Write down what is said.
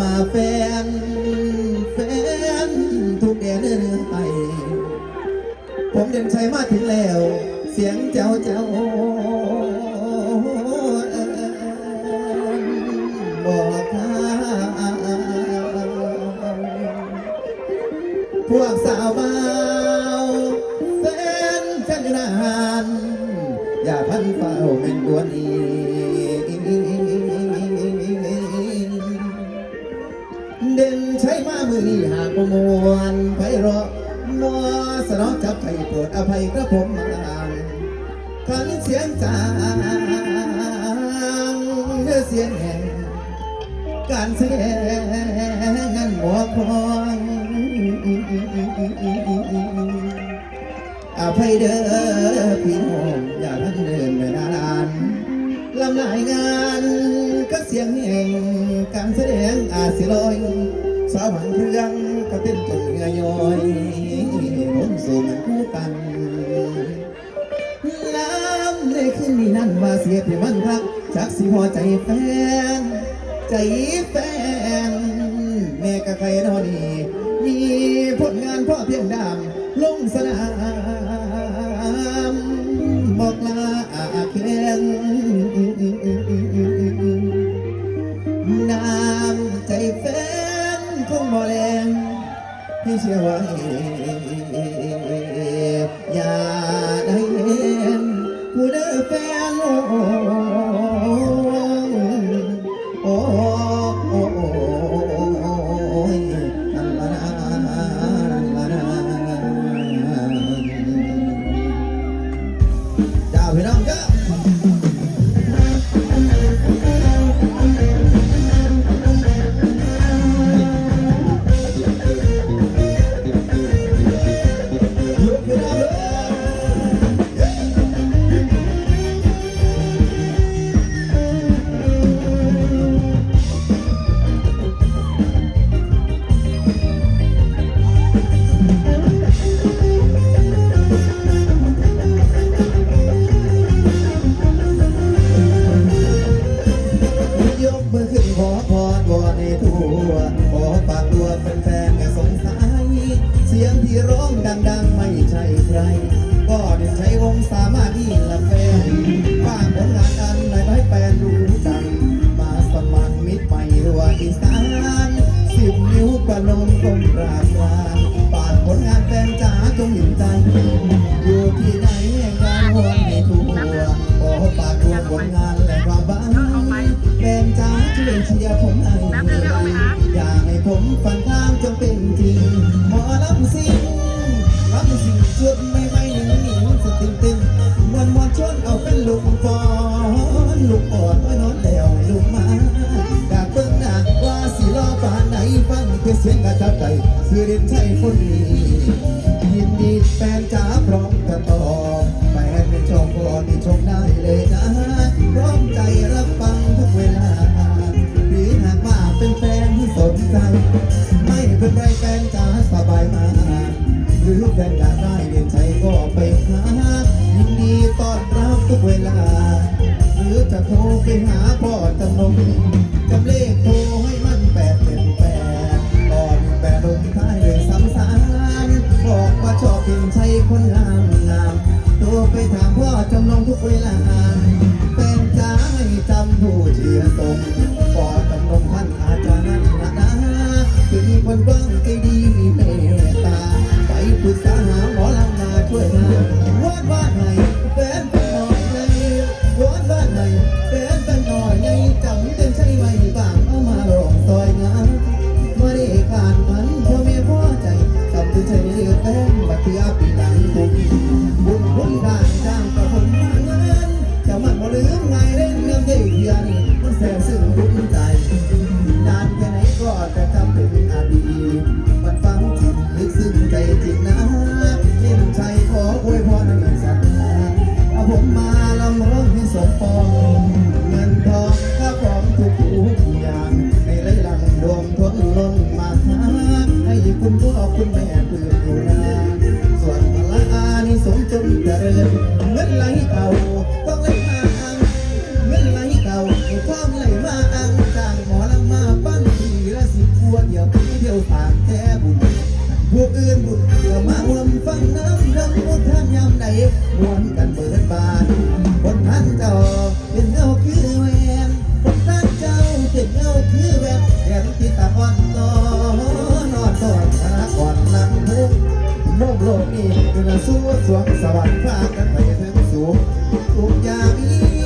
มาแฟน แฟน ทุกแดนเรื่อไป ผมเดินชัยมาถึงแล้ว เสียงเจ้าเจ้าบอกทาพวกสาวเบาวแฟนฉันนาน อย่าพันเฝ้าเป็นตัวนี้ ใช้มามือนี้หากประมวลไพเราะมัวสนอจับไข่โปรดอภัยกระผมมาขันเสียงจางเนื้อเสียงแห่งการแสดงนั้นหมอคอยอภัยเด้อพี่น้องอย่าพันเดินไปนานลำลายงานก็เสียงแห่งการแสดงอาจสิลอย สาวหังเครื่องก็เต้นจนเหงื่อย้อยผมสูงคู่กันล้ำในคืนนี้นั่นมาเสียที่มันรักจากสิพอใจแฟน ใจแฟน แม่กะใครนอนีมีผลงานพ่อเพียงดามลงสนามบอกลาอาแข็ง บ่แรงให้เชื่อไว้อย่าได้เห็นผู้เด้อแฟนโอ้โสียงที่ร้องดัง ๆ ไม่ใช่ใคร ก็เด่นใช้วงสามารถที่ละแฟนฝากผลงานอันไหนให้แฟนรู้จัก มาสมัครมิตรไปรัวอีสานสิบนิ้วประนมก้มกราบลาฝากผลงานแฟนจ๋าจงหยินใจ อยู่ที่ไหนงานหัวให้ทั่วขอฝากรวมผลงานและความบังแฟนจ้าช่วยเชียร์ผมหน่อยอยากให้ผมฝันทางจง ลูกอ่อนไว้นอนแล้วลูกมาจากเบื้งหน้าว่าสิรอป่านไหนฟังเพียงเสียงกระจับใจคือเด่นใช่คนนี้ ยินดีแฟนจ๋าพร้อมกันต่อแฟนเป็นชมก่อนที่ชมได้เลยนะพร้อมใจรับฟังทุกเวลาหรือหากว่าเป็นแฟนที่สนใจ ไม่เป็นไรแฟนจ๋าสบายมาหรือแฟนอยากได้เรียนใจก็ไปหายินดีต้อนรับทุกเวลา ไปหาพ่อจำนงจำเลขโทรให้มันแปดเจ็ดแปดก่อนแปดลงท้ายเลยซ้ำซ้ำบอกว่าชอบเป็นใช่คนงามงามโทรไปถามพ่อจำนงทุกเวลาแฟนจ้าให้จำผู้เชียร์ตรงปอจำนงท่านอาจารย์นั้นะนะถึงคนบิ้ง เรื่องเดียนี่มันแสบซึ้งบุญใจ นานแค่ไหนก็จะจำเป็นอดีตมันฟังจิตลึกซึ้งใจจริงนะเล่นใจขออวยพรให้ศรัทธาเอาผมมาลำร้องให้สมปองเงินทองข้าของทุกทุกอย่างให้ไหลหลังดวงทนล้นมาหาให้คุณพ่อคุณแม่ตื่นอยู่นาส่วนพละอานิสงส์จงเจริญเงินไหล ผู้อื่นบุญเดี๋ยวมาร่วมฟังน้ำรำมุทานยามใดมวนกันเบิดบานบนท่านเจ้าเป็นเงาคือแหวนบนท่านเจ้าเป็นเงาคือแหวนแขนที่ตาอ่อนต่อนอนต่อยขาก่อนหลังมุงมลกโลกนี้คือสู้สวงสวรรค์พากันไปถึงสูงทุกอย่างนี้